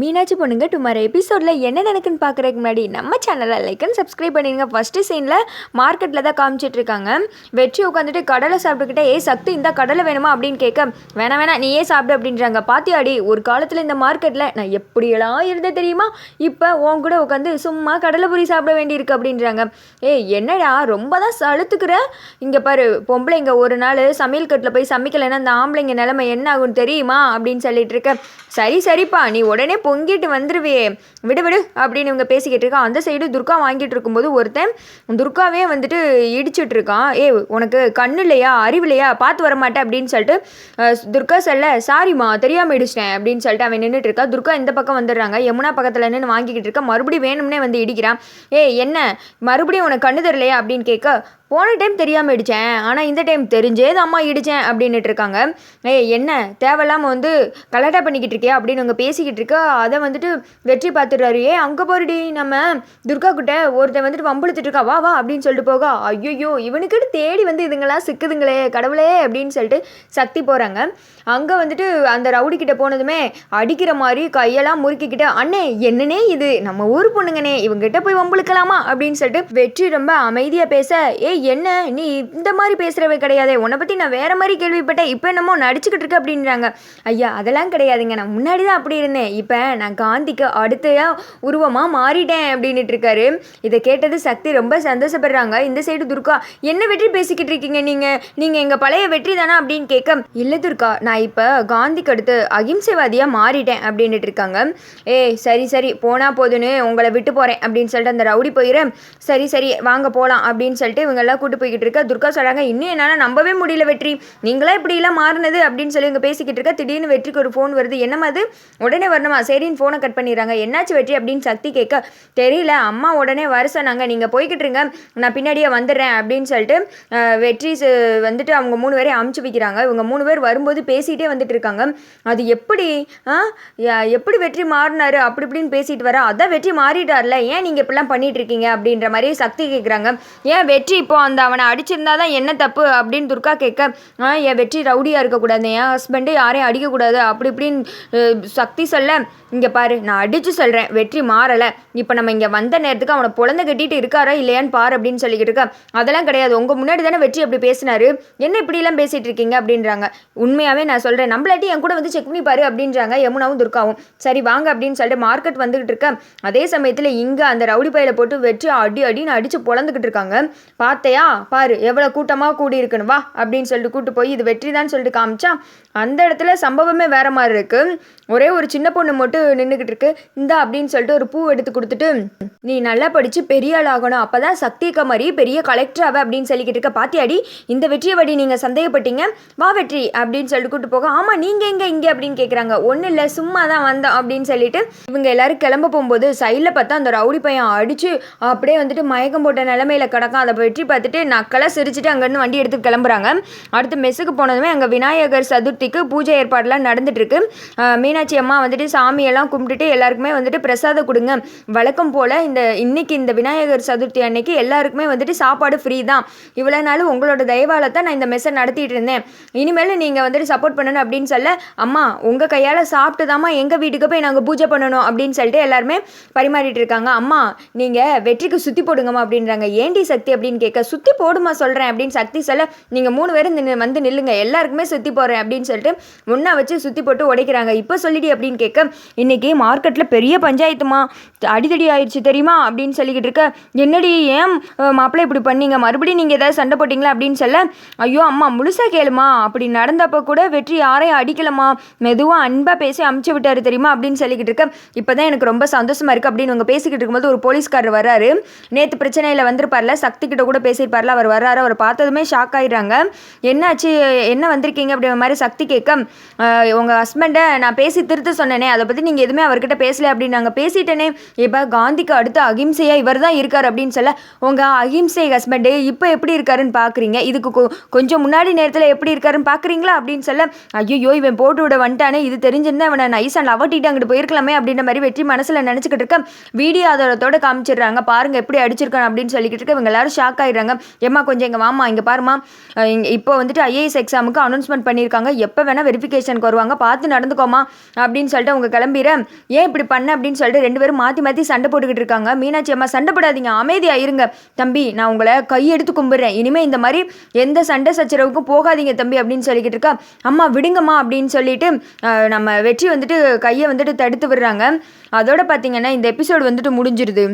மீனாட்சி பொண்ணுங்க டுமாரோ எபிசோடில் என்ன நடக்குன்னு பார்க்குறதுக்கு முன்னாடி நம்ம சேனலை லைக் அண்ட் சப்ஸ்கிரைப் பண்ணிடுங்க. ஃபஸ்ட்டு சீனில் மார்க்கெட்டில் தான் காமிச்சிட்டு இருக்காங்க. வெற்றி உட்காந்துட்டு கடலை சாப்பிட்டுக்கிட்டே ஏ சக்தி இந்த கடலை வேணுமா? அப்படின்னு கேட்க வேணாம் வேணாம் ஏன் சாப்பிடு அப்படின்றாங்க. பாத்தியாடி ஒரு காலத்தில் இந்த மார்க்கெட்டில் நான் எப்படியெல்லாம் இருந்தேன் தெரியுமா? இப்போ உன் கூட உட்காந்து சும்மா கடலை பூரி சாப்பிட வேண்டியிருக்கு அப்படின்றாங்க. ஏய் என்னடா ரொம்ப தான் சலுத்துக்கிற? இங்கே பாரு பொம்பளைங்க ஒரு நாள் சமையல் கட்டில் போய் சமைக்கலைன்னா அந்த ஆம்பளைங்க நிலைமை என்ன ஆகும்னு தெரியுமா? அப்படின்னு சொல்லிட்டு இருக்க. சரி சரிப்பா நீ உடனே பொங்கிட்டு வந்துருவே விடு விடு அப்படின்னு இவங்க பேசிக்கிட்டு இருக்கான் அந்த சைடு துர்கா வாங்கிட்டு இருக்கும்போது ஒருத்தன் துர்காவே வந்துட்டு இடிச்சிட்டு இருக்கான். ஏ உனக்கு கண்ணு இல்லையா? அறிவு இல்லையா? பார்த்து வர மாட்டேன் அப்படின்னு சொல்லிட்டு துர்கா சொல்ல சாரிம்மா தெரியாமல் இடிச்சிட்டேன் அப்படின்னு சொல்லிட்டு அவன் நின்றுட்டு இருக்கா. துர்கா இந்த பக்கம் வந்துடுறாங்க. யமுனா பக்கத்தில் நின்று வாங்கிக்கிட்டு இருக்கா. மறுபடியும் வேணும்னே வந்து இடிக்கிறான். ஏ என்ன? மறுபடியும் உனக்கு கண்ணு தெரியலையா? அப்படின்னு கேட்க போன டைம் தெரியாமல் இடித்தேன் ஆனால் இந்த டைம் தெரிஞ்சே தான் அம்மா இடித்தேன் அப்படின்னுட்டு இருக்காங்க ஏய் என்ன? தேவையில்லாமல் வந்து கலாட்டா பண்ணிக்கிட்டு இருக்கியா அப்படின்னு அவங்க பேசிக்கிட்டு இருக்கா அதை வந்துட்டு வெற்றி பார்த்துடுறாரு. ஏ அங்கே போறடி நம்ம துர்கா கிட்ட ஒருத்தன் வந்துட்டு வம்புழுத்துட்டு இருக்கா வா வா அப்படின்னு சொல்லிட்டு போக ஐயோ இவனுக்கிட்ட தேடி வந்து இதுங்களாம் சிக்குதுங்களே கடவுளே அப்படின்னு சொல்லிட்டு சக்தி போகிறாங்க அங்கே வந்துட்டு அந்த ரவுடி கிட்ட போனதுமே அடிக்கிற மாதிரி கையெல்லாம் முறுக்கிக்கிட்டு அண்ணே என்னனே இது? நம்ம ஊர் பொண்ணுங்கனே இவங்ககிட்ட போய் வம்புழுக்கலாமா? அப்படின்னு சொல்லிட்டு வெற்றி ரொம்ப அமைதியாக பேச ஏய் என்ன? நீ இந்த மாதிரி பேசுகிறவே கிடையாதே. உன்னை பற்றி நான் வேற மாதிரி கேள்விப்பட்டேன். இப்போ என்னமோ நடிச்சுக்கிட்டு இருக்க அப்படின்றாங்க. ஐயா அதெல்லாம் கிடையாதுங்க. நான் முன்னாடி தான் அப்படி இருந்தேன். இப்போ நான் காந்திக்கு அடுத்தையாக உருவமாக மாறிட்டேன் அப்படின்னுட்டு இருக்காரு. இதை கேட்டது சக்தி ரொம்ப சந்தோஷப்படுறாங்க. இந்த சைடு துர்கா என்ன வெற்றி பேசிக்கிட்டு இருக்கீங்க நீங்கள் நீங்கள் எங்கள் பழைய வெற்றி தானே அப்படின்னு கேட்க இல்லை துர்கா நான் இப்போ காந்திக்கு அடுத்து அகிம்சைவாதியாக மாறிட்டேன் அப்படின்னுட்டு இருக்காங்க. ஏய் சரி சரி. போனால் போதுன்னு உங்களை விட்டு போகிறேன் அப்படின்னு சொல்லிட்டு அந்த ரவுடி போயிடுறேன் சரி சரி. வாங்க போகலாம் அப்படின்னு சொல்லிட்டு இவங்க நல்லா கூட்டு போய்கிட்டு இருக்கா? துர்கா சொல்கிறாங்க இன்னும் என்னால் நம்பவே முடியல வெற்றி. நீங்களா இப்படிலாம் மாறினது? அப்படின்னு சொல்லி இங்கே பேசிக்கிட்டு இருக்கா. திடீர்னு வெற்றிக்கு ஒரு ஃபோன் வருது. என்னமா அது உடனே வரணுமா? சரின்னு ஃபோனை கட் பண்ணிடுறாங்க. என்னாச்சு வெற்றி? அப்படின்னு சக்தி கேட்க தெரியல. அம்மா உடனே வர சொன்னாங்க. நீங்கள் போய்கிட்டு இருங்க. நான் பின்னாடியே வந்துடுறேன். அப்படின்னு சொல்லிட்டு வெற்றி வந்துட்டு அவங்க மூணு பேரையும் அமுச்சு வைக்கிறாங்க. இவங்க மூணு பேர் வரும்போது பேசிகிட்டே வந்துட்டு இருக்காங்க. அது எப்படி? எப்படி வெற்றி மாறினாரு? அப்படி இப்படின்னு பேசிட்டு வர அதான் வெற்றி மாறிட்டார்ல. ஏன் நீங்கள் இப்படிலாம் பண்ணிட்டு இருக்கீங்க? அப்படின்ற மாதிரி சக்தி கேட்குறாங்க ஏன் வெற்றி இப்போ அந்த அவனை அடிச்சிருந்தா தான் என்ன தப்பு அப்படின்னு துர்கா கேட்க என் வெற்றி ரவுடியாக இருக்கக்கூடாது. என் ஹஸ்பண்டு யாரையும் அடிக்கக்கூடாது. அப்படி இப்படின்னு சக்தி சொல்ல இங்கே பாரு நான் அடித்து சொல்கிறேன் வெற்றி மாறலை. இப்போ நம்ம இங்கே வந்த நேரத்துக்கு அவனை பொழந்து கட்டிட்டு இருக்காரா இல்லையான்னு பாரு அப்படின்னு சொல்லிக்கிட்டு இருக்க. அதெல்லாம் கிடையாது. உங்கள் முன்னாடி தானே வெற்றி அப்படி பேசினாரு. என்ன இப்படிலாம் பேசிகிட்டு இருக்கீங்க? அப்படின்றாங்க. உண்மையாகவே நான் சொல்கிறேன் நம்மளாட்டி என் கூட வந்து செக் பண்ணி பாரு அப்படின்றாங்க யமுனாவும் துர்காவும். சரி வாங்க அப்படின்னு சொல்லிட்டு மார்க்கெட் வந்துகிட்டு இருக்க. அதே சமயத்தில் இங்கே அந்த ரவுடி பையில போட்டு வெற்றி அடி அடின்னு அடித்து பொழந்துக்கிட்டு இருக்காங்க. பார்த்தையா பாரு எவ்வளோ கூட்டமாக கூடி இருக்குன்னு வா அப்படின்னு சொல்லிட்டு கூட்டு போய் இது வெற்றி தான் சொல்லிட்டு காமிச்சா அந்த இடத்துல சம்பவமே வேற மாதிரி இருக்கு. ஒரே ஒரு சின்ன பொண்ணு மட்டும் நின்றுக்கிட்டு இருக்கு. இந்தா அப்படின்னு சொல்லிட்டு ஒரு பூ எடுத்து கொடுத்துட்டு நீ நல்லா படிச்சு பெரிய ஆள் ஆகணும். அப்பதான் சக்தி கமரி பெரிய கலெக்டர் ஆவ அப்படின்னு சொல்லிக்கிட்டு இருக்க பாத்தியாடி? இந்த வெற்றியை வடி நீங்கள் சந்தேகப்பட்டீங்க. வா வெற்றி அப்படின்னு சொல்லிட்டு கூட்டு போக ஆமாம் நீங்கள் எங்கே இங்கே அப்படின்னு கேட்குறாங்க ஒன்றும் இல்லை சும்மா தான் வந்தோம் அப்படின்னு சொல்லிட்டு இவங்க எல்லாரும் கிளம்ப போகும்போது சைடில் பார்த்தா அந்த ரவுடி பையன் அடிச்சு அப்படியே வந்துட்டு மயக்கம் போட்ட நிலமையில கிடக்கும் அதை வெற்றி பார்த்துட்டு நக்கலாக சிரிச்சுட்டு அங்கேருந்து வண்டி எடுத்து கிளம்புறாங்க. அடுத்து மெஸ்ஸுக்கு போனதுமே அங்கே விநாயகர் சதுர்த்திக்கு பூஜை ஏற்பாடுலாம் நடந்துட்டுருக்கு. மீனாட்சி அம்மா வந்துட்டு சாமியெல்லாம் கும்பிட்டுட்டு எல்லாருக்குமே வந்துட்டு பிரசாதம் கொடுங்க. வழக்கம் போல் இந்த இன்னைக்கு இந்த விநாயகர் சதுர்த்தி அன்னைக்கு எல்லாருக்குமே வந்துட்டு சாப்பாடு ஃப்ரீ தான். இவ்வளோ நாள் உங்களோட தயவால் தான் நான் இந்த மெஸ்ஸை நடத்திட்டு இருந்தேன். இனிமேல் நீங்கள் வந்துட்டு சப்போர்ட் பண்ணணும் அப்படின்னு சொல்ல அம்மா உங்கள் கையால் சாப்பிட்டு தாம்மா எங்கள் வீட்டுக்கு போய் நாங்கள் பூஜை பண்ணணும்? அப்படின்னு சொல்லிட்டு எல்லாருமே பரிமாறிட்டு இருக்காங்க. அம்மா நீங்கள் வெற்றிக்கு சுற்றி போடுங்கம்மா அப்படின்றாங்க. ஏண்டி சக்தி? அப்படின்னு கேட்க சுற்றி போடுமா சொல்கிறேன் அப்படின்னு சக்தி சொல்ல நீங்கள் மூணு பேரும் வந்து நில்லுங்க. எல்லாருக்குமே சுற்றி போடுறேன் அப்படின்னு சொல்லிட்டு ஒன்றா வச்சு சுற்றி போட்டு உடைக்கிறாங்க. இப்போ சொல்லிடி அப்படின்னு கேட்க இன்றைக்கி மார்க்கெட்டில் பெரிய பஞ்சாயத்துமா? அடிதடி ஆயிடுச்சு தெரியுமா? அப்படின்னு சொல்லிக்கிட்டு இருக்க என்னடி ஏன் மாப்பிள்ளை இப்படி பண்ணீங்க? மறுபடியும் நீங்கள் ஏதாவது சண்டை போட்டிங்களா? அப்படின்னு சொல்ல ஐயோ அம்மா முழுசாக கேளுமா. அப்படி நடந்தப்போ கூட வெற்றி யாரையும் அடிக்கலமா மெதுவாக அன்பாக பேசி அமுச்சு விட்டாரு தெரியுமா? அப்படின்னு சொல்லிக்கிட்டு இருக்க இப்போ தான் எனக்கு ரொம்ப சந்தோஷமாக இருக்குது அப்படின்னு அவங்க பேசிக்கிட்டு இருக்கும்போது ஒரு போலீஸ்காரர் வர்றாரு. நேற்று பிரச்சனையில் வந்திருப்பார்ல சக்தி கிட்ட கூட பேசியிருப்பார்ல அவர் வர்றாரு அவர் பார்த்ததுமே ஷாக் ஆயிடுறாங்க. என்னாச்சு? என்ன வந்திருக்கீங்க? அப்படிங்கிற மாதிரி சக்தி கேட்க உங்கள் ஹஸ்பண்டை நான் பேசி திருத்த சொன்னேனே அதை பற்றி நீங்கள் எதுவுமே அவர்கிட்ட பேசல அப்படின்னு நாங்கள் பேசிட்டேனே இப்போ காந்திக்கு அடுத்து அகிம்சையாக இவர் தான் இருக்கார் அப்படின்னு சொல்ல உங்கள் அகிம்சை ஹஸ்பண்டு இப்போ எப்படி இருக்காருன்னு பார்க்குறீங்க இதுக்கு கொ- கொஞ்சம் முன்னாடி நேரத்தில் எப்படி இருக்காருன்னு பார்க்குறீங்களா அப்படின்னு சொல்ல ஐயோ இவன் போட்டு விட வந்துட்டானே இது தெரிஞ்சிருந்தா அவனை நைஸாக லவட்டிட்டு அங்கிட்டு போயிருக்கலாமே அப்படின்ற மாதிரி வெற்றி மனசில் நினச்சிக்கிட்டு இருக்க வீடியோ ஆதாரத்தோட காமிச்சிடுறாங்க. பாருங்க எப்படி அடிச்சிருக்கான் அப்படின்னு சொல்லிக்கிட்டு இருக்க இவங்க எல்லாரும் ஷாக் ஆயிடுறாங்க. சொல்கிறாங்க ஏம்மா கொஞ்சம் எங்கள் மாமா இங்கே பாருமா இங்க இப்போ வந்துட்டு ஐஏஎஸ் எக்ஸாமுக்கு அனௌன்ஸ்மெண்ட் பண்ணியிருக்காங்க. எப்போ வேணால் வெரிஃபிகேஷனுக்கு வருவாங்க. பார்த்து நடந்துக்கோமா அப்படின்னு சொல்லிட்டு அவங்க கிளம்பிற. ஏன் இப்படி பண்ண அப்படின்னு சொல்லிட்டு ரெண்டு பேரும் மாற்றி மாற்றி சண்டை போட்டுக்கிட்டு இருக்காங்க. மீனாட்சி அம்மா சண்டை போடாதீங்க அமைதியாக இருங்க. தம்பி நான் உங்களை கையெடுத்து கும்பிட்றேன். இனிமேல் இந்த மாதிரி எந்த சண்டை சச்சரவுக்கும் போகாதீங்க தம்பி அப்படின்னு சொல்லிக்கிட்டு இருக்கா. அம்மா விடுங்கம்மா அப்படின்னு சொல்லிட்டு நம்ம வெற்றி வந்துட்டு கையை வந்துட்டு தடுத்து விடுறாங்க. அதோட பார்த்தீங்கன்னா இந்த எபிசோடு வந்துட்டு முடிஞ்சிருது.